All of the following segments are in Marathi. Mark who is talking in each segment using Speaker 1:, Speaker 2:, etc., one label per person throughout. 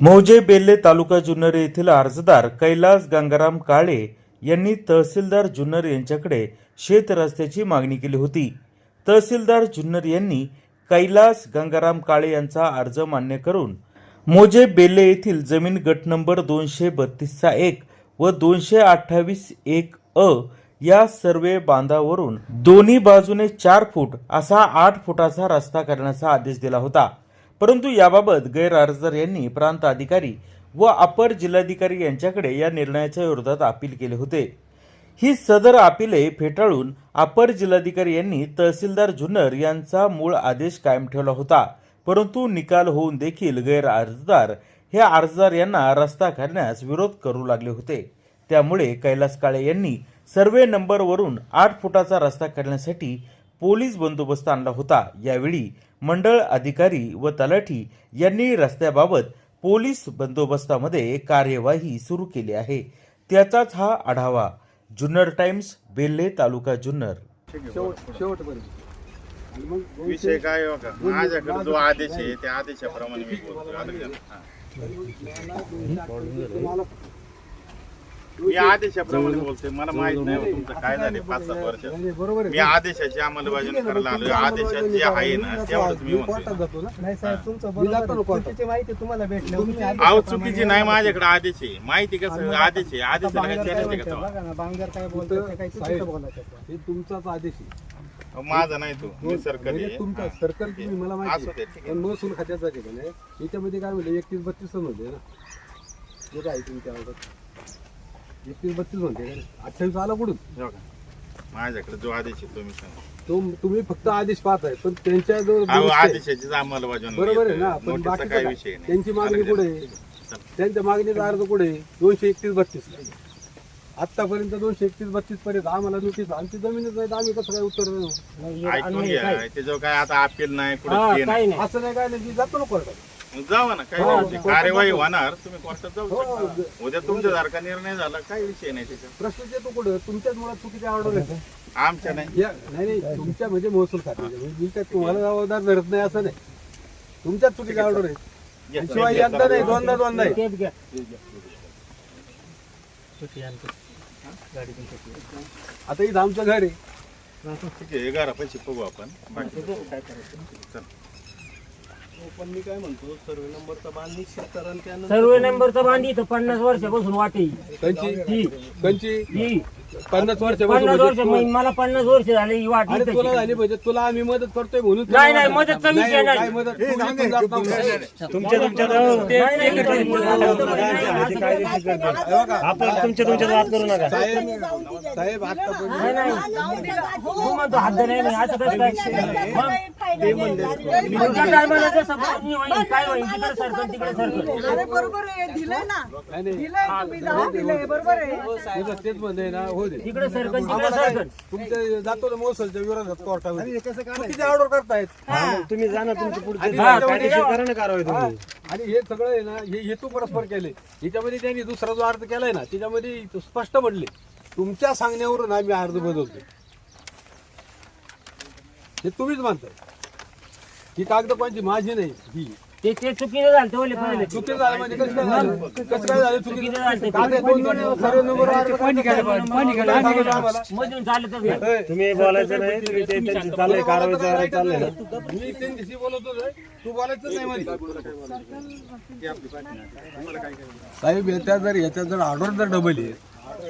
Speaker 1: मौजे बेल्ले तालुका जुन्नर येथील अर्जदार कैलास गंगाराम काळे यांनी तहसीलदार जुन्नर यांच्याकडे शेत रस्त्याची मागणी केली होती. तहसीलदार जुन्नर यांनी कैलास गंगाराम काळे यांचा अर्ज मान्य करून मोजे बेल्ले येथील जमीन गट नंबर दोनशे बत्तीसचा एक व दोनशे अठ्ठावीस एक अ या सर्वे बांधावरून दोन्ही बाजूने चार फूट असा आठ फुटाचा रस्ता करण्याचा आदेश दिला होता. परंतु याबाबत गैर अर्जदार यांनी प्रांत अधिकारी व अपर जिल्हाधिकारी यांच्याकडे या निर्णयाच्या विरोधात अपील केले होते. ही सदर अपिले फेटाळून अपर जिल्हाधिकारी यांनी तहसीलदार जुन्नर यांचा मूळ आदेश कायम ठेवला होता. परंतु निकाल होऊन देखील गैर अर्जदार हे अर्जदार यांना रस्ता करण्यास विरोध करू लागले होते. त्यामुळे कैलास काळे यांनी सर्वे नंबरवरून आठ फुटाचा रस्ता करण्यासाठी पोलीस बंदोबस्त आणला होता. यावेळी मंडळ अधिकारी व तलाठी यांनी रस्त्याबाबत पोलीस बंदोबस्तामध्ये कार्यवाही सुरू केली आहे. त्याचाच हा आढावा जुन्नर टाइम्स बेल्ले तालुका जुन्नर.
Speaker 2: विषय काय हो बघा माझ्याकडे जो आदेश आहे त्या आदेशाप्रमाणे मी बोलतो मी आदेशाप्रमाणे बोलतोय. मला माहीत नाही हो तुमचं काय झाले पाच सात वर्ष मी
Speaker 3: आहे
Speaker 2: आदेशाची अंमलबजावणी करायला आलोय. आदेशात जे आहे ना तेवढंच मी म्हणतोय.
Speaker 4: नाही साहेब तुमचं बरोबर. चुकीची माहिती तुम्हाला भेटली. तुम्ही
Speaker 2: अहो चुकीची नाही माझ्याकडे आदेश आहे. माहिती कसं? आदेश आहे.
Speaker 4: आता
Speaker 2: आदेशाला काय
Speaker 4: बांगर काय
Speaker 2: आहे का तेव्हा?
Speaker 4: बघा ना बांगर ते
Speaker 3: हे तुमचाच आदेश आहे.
Speaker 2: अहो, माझा नाही तो. मी सरकारी
Speaker 3: म्हणजे
Speaker 2: आहे.
Speaker 3: तुमचा
Speaker 2: हा.
Speaker 3: सर्कल तुम्ही मला माहिती
Speaker 2: असू दे,
Speaker 3: आहे.
Speaker 2: ठीक आहे.
Speaker 3: पण महसूल नाही? याच्यामध्ये काय म्हणलं? एकतीस बत्तीसमध्ये ना. जे काय तुमच्या एकतीस बत्तीस म्हणते? अठ्ठावीस आला कुठून
Speaker 2: हे बघा. माझ्याकडे जो आदेश आहे तो मी सांगतो
Speaker 3: तो तुम्ही फक्त आदेश पाहताय पण त्यांच्या जो
Speaker 2: अहो आदेशाचीच अंमलबजावणी
Speaker 3: बरोबर आहे. ना पण
Speaker 2: नोटीसचा
Speaker 3: बाकीचं
Speaker 2: काय
Speaker 3: काय?
Speaker 2: विषय नाही
Speaker 3: त्यांची मागणी
Speaker 2: आलं?
Speaker 3: कुठे आहे? त्यांच्या मागणीचा अर्ज कुठे आहे? दोनशे एकतीस बत्तीस आतापर्यंत दोनशे एकतीस बत्तीस पर्यंत आम्हाला नोटीस आमची जमीनच नाही तर आम्ही कसं काय उत्तर देऊ?
Speaker 4: नाही,
Speaker 2: ऐकून
Speaker 4: अन्याय
Speaker 2: घ्या
Speaker 4: काय?
Speaker 2: त्याच्यावर काय आता अपील नाही
Speaker 4: हा,
Speaker 2: कुठं ते
Speaker 4: काही
Speaker 2: नाही
Speaker 3: असं नाही काय नाही जातो ना कोर्टात
Speaker 2: जावा ना काही
Speaker 3: हो,
Speaker 2: नाही कार्यवाही. होणार तुम्ही कोर्टात जाऊ
Speaker 3: हो,
Speaker 2: शकता. उद्या तुमच्या सारखा निर्णय झाला काही विषय नाही त्याच्यात.
Speaker 3: प्रश्न येतो कुठं? तुमच्याच मुळात चुकीचे ऑर्डर आहे
Speaker 2: आमच्या नाही.
Speaker 3: या- नाही नाही तुमच्या म्हणजे महसूल खात्याच्या म्हणजे मी काय तुम्हाला जबाबदार धरत नाही असं नाही. तुमच्याच चुकीचे ऑर्डर आहे आणि शिवाय एकदा नाही दोनदा दोनदा आहे
Speaker 4: टेप घ्या सुट्टी आणतो. गाडी पण सुट्टी आहे.
Speaker 3: आता इथं आमचं घर आहे.
Speaker 2: ठीक आहे घरा पैसे बघू आपण. बाकी
Speaker 4: काय करायचं?
Speaker 2: चल.
Speaker 5: पण मी काय म्हणतो? सर्वे नंबरचा बांध निश्चित करा आणि त्यानंतर
Speaker 4: सर्व नंबरचा बांधी इथं पन्नास वर्षापासून वाटे
Speaker 3: कंची कंची.
Speaker 4: ही
Speaker 3: पन्नास वर्ष
Speaker 4: पन्नास वर्ष मला पन्नास वर्ष झाले ही वाट
Speaker 3: अरे
Speaker 4: इथंच
Speaker 3: तुला. झाली पाहिजे तुला आम्ही मदत करतोय म्हणून तुला
Speaker 4: नाही, नाही,
Speaker 3: मदत-
Speaker 4: नाही.
Speaker 3: काय जात नव्हता.
Speaker 4: तुमच्या तुमच्या
Speaker 3: हे
Speaker 6: आपण तुमच्या तुमच्यात वाद करू नका
Speaker 3: साहेब साहेब आतापर्यंत
Speaker 4: नाही, नाही. तू म्हणतो हद्द नाही नाही असं कसं काय मग मग त्या टायमाला जसं पाणी होईल, काय होईल तिकडे सरकल तिकडे सरकल
Speaker 7: अरे बरोबर आहे दिलंय ना
Speaker 3: नाही नाही
Speaker 7: दिलंय तुम्ही जाऊ दिलंय बरोबर आहे
Speaker 3: तुझं तेच म्हणणं ना हो दे
Speaker 4: तिकडे
Speaker 3: तुमच्या जातो ना महसूलच्या विरोधात कोर्टामध्ये. चुकीचे ऑर्डर करतायत?
Speaker 6: तुम्ही जाणा तुमची पुढची.
Speaker 3: आणि
Speaker 4: हा,
Speaker 6: कायदेशीर करा ना कारवाई
Speaker 3: हा,
Speaker 6: तुम्ही.
Speaker 3: आणि हे सगळं आहे ना हे हेतू परस्पर केले. याच्यामध्ये त्यांनी दुसरा जो अर्ज केलाय ना त्याच्यामध्ये स्पष्ट म्हणले तुमच्या सांगण्यावरून आम्ही अर्ज बदलतो हे तुम्हीच मानताय. ही कागद कोणची माझी नाही ही.
Speaker 4: ते ते चुकीचं झालं ते पहिले
Speaker 3: चुकी झालं म्हणजे कसं काय झालं कसं काय झालं चुकीचं
Speaker 4: चुकीचं झालं ते.
Speaker 3: कागद कोण कोण- सर्व नंबर अर्ज कोणी केला? काय सांगितलं आम्हाला?
Speaker 4: मधून चाललं तर
Speaker 6: तुम्ही बोलायचं नाही तुम्ही ते त्यांचं चाललंय कारवाई चाललंय चाललंय ना
Speaker 3: मी त्यांच्याशी बोलतो. तू बोलायचं नाही मध्ये साहेब याच्या जर याच्या जर ऑर्डर जर डबल आहे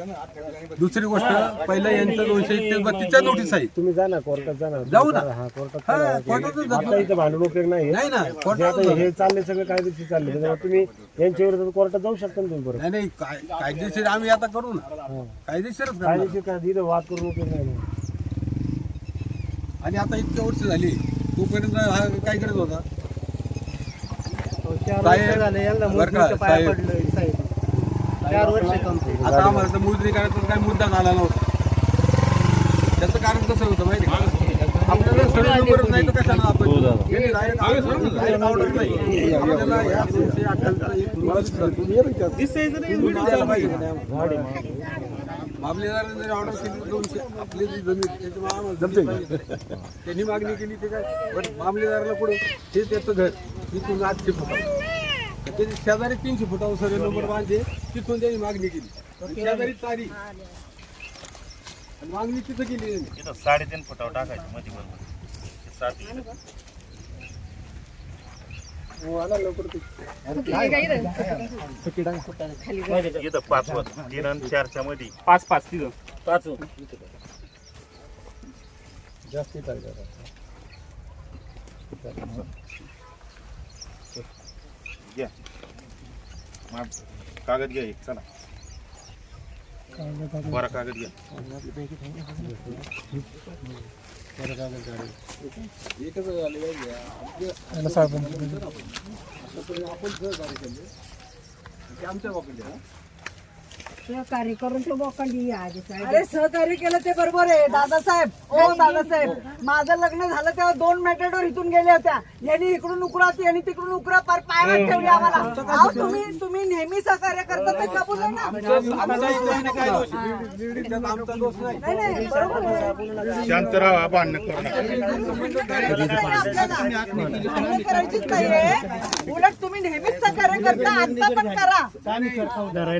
Speaker 3: दुसरी गोष्ट पहिला यांचं दोनशे एकतीस बत्तीसच्या नोटीस आहे
Speaker 6: तुम्ही जा ना कोर्टात जा ना
Speaker 3: जाऊ ना.
Speaker 6: हा कोर्टात
Speaker 3: हा,
Speaker 6: चला.
Speaker 3: कोर्टातच जातो.
Speaker 6: आता इथं भांडून उपयोग नाही
Speaker 3: नाही ना
Speaker 6: जे
Speaker 3: कोर्टात
Speaker 6: आता हे चालले सगळं कायदेशीर चालले त्याच्यामुळे तुम्ही यांच्या विरोधात कोर्टात जाऊ शकता ना तुम्ही बरोबर
Speaker 3: नाही नाही काय- कायदेशीर आम्ही आता करू ना कायदेशीरच करणार.
Speaker 6: कायदेशीर काय इथं वाद करून उपयोग नाही.
Speaker 3: आणि आता इतक्या वर्ष झाली तोपर्यंत हा काय करत होता साहेब, बरं का, साहेब.
Speaker 4: चार वर्ष कंप्लीट
Speaker 3: आता आम्हाला तर मोजणी करायचा काही मुद्दा झाला नव्हता. त्याचं कारण कसं होतं माहिती आपल्याला सर्व नंबर नाही तर कशाला आपण? order नाही. आपल्याला या दोनशे पाहिजे? मामलेदाराने जरी ऑर्डर केली दोनशे आपली जी जमीन त्याच्यामुळे आम्हाला जमीन पाहिजे. त्यांनी मागणी केली ते काय? पण मामलेदाराला पुढे हे त्याचं घर. इथून आठशे फूट आहे. तर त्याची शेजारी तीनशे फुटावर सर्व नंबर बांधले तिथून त्यांनी मागणी केली. शेजारी चारी आणि मागणी तिथं केली त्यांनी.
Speaker 2: इथं साडेतीन फुटावर टाकायचं मध्ये बरोबर ते सात लिटर. इथं पाच होत तीन आणि चारच्या मध्ये
Speaker 4: पाच पाच तिथं. पाच
Speaker 2: घ्या. मा- कागद घ्या एक चला बरा कागद घ्या
Speaker 3: एकच झाले पाहिजे. सहकार्य हा.
Speaker 8: करून तो बोकांडी
Speaker 7: अरे सहकार्य केलं ते बरोबर आहे दादासाहेब हो दादासाहेब माझं लग्न झालं तेव्हा दोन मेटेडोर इथून गेल्या होत्या यांनी इकडून उकरात यांनी तिकडून उकरा पार पायावर ठेवली आम्हाला अहो तुम्ही तुम्ही नेहमी सहकार्य करता ते कबूल आहे ना
Speaker 3: नाही
Speaker 7: नाही बरोबर आहे
Speaker 2: शांत राहा भांडण करू नका
Speaker 7: भांडणं करायचीच नाहीये उलट तुम्ही नेहमीच सहकार्य करता आता पण करा
Speaker 2: हे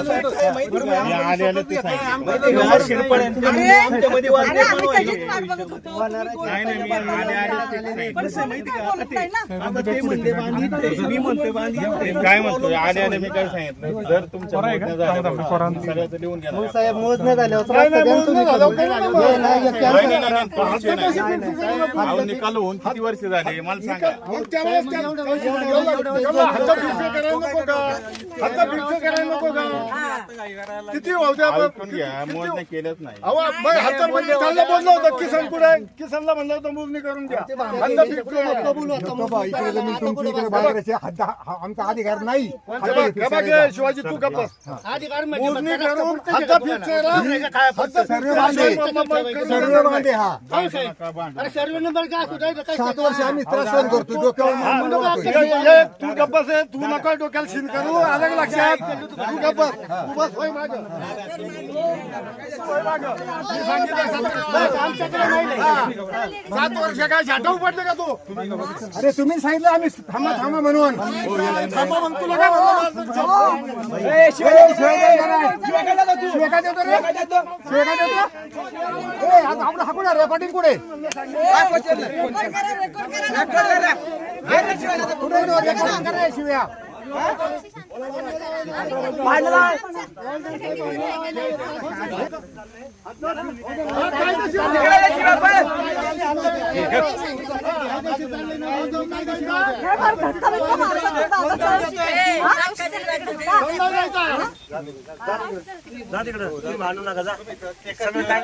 Speaker 7: होतो. काय बोलत नाही ना
Speaker 5: आता ते म्हणते बांधली मी म्हणते बांधली
Speaker 2: ते काय म्हणतो आले आले मी काय सांगितलं जर तुमच्या सगळ्याचं लिहून घ्या.
Speaker 6: साहेब झाल्यावर
Speaker 2: निकाल होऊन किती वर्ष झाले मला सांगा
Speaker 9: किती होत्या
Speaker 2: ऐकून घ्या नाही
Speaker 9: अहो म्हणजे त्यांना बोललो होतं किसन पुढे किसनला म्हणलं होतं मोजणी करून.
Speaker 6: आमचा अधिकार नाही
Speaker 9: शिवाजी तू गप्प बस. मोजणी करून हद्द fix करा. हद्द fix करा. मग- मग- मग करून
Speaker 6: सर्व
Speaker 9: द्या.
Speaker 6: भांडे हा
Speaker 2: नका भांडण.
Speaker 6: सात वर्ष आम्ही त्रास सहन करतो डोक्यावर मारून मारतोय.
Speaker 9: ये- ये, तू आहे. तू नका डोक्याला शिन करू अलग लक्षात तू गप्प सात-. हा. वर्ष काय झाटाऊ पडले का तू?
Speaker 6: अरे तुम्ही सांगितलं आम्ही थांबा थांबा म्हणून.
Speaker 9: थांबा मग तुला काय
Speaker 6: आपलं हाकून रेकॉर्डिंग कुठे?
Speaker 7: रेकॉर्ड करा रेकॉर्ड करा.
Speaker 6: कुठे रेकॉर्डिंग करा शिव्या.
Speaker 4: जा तिकडं. तुम्ही भांडू नका जा. सगळं काय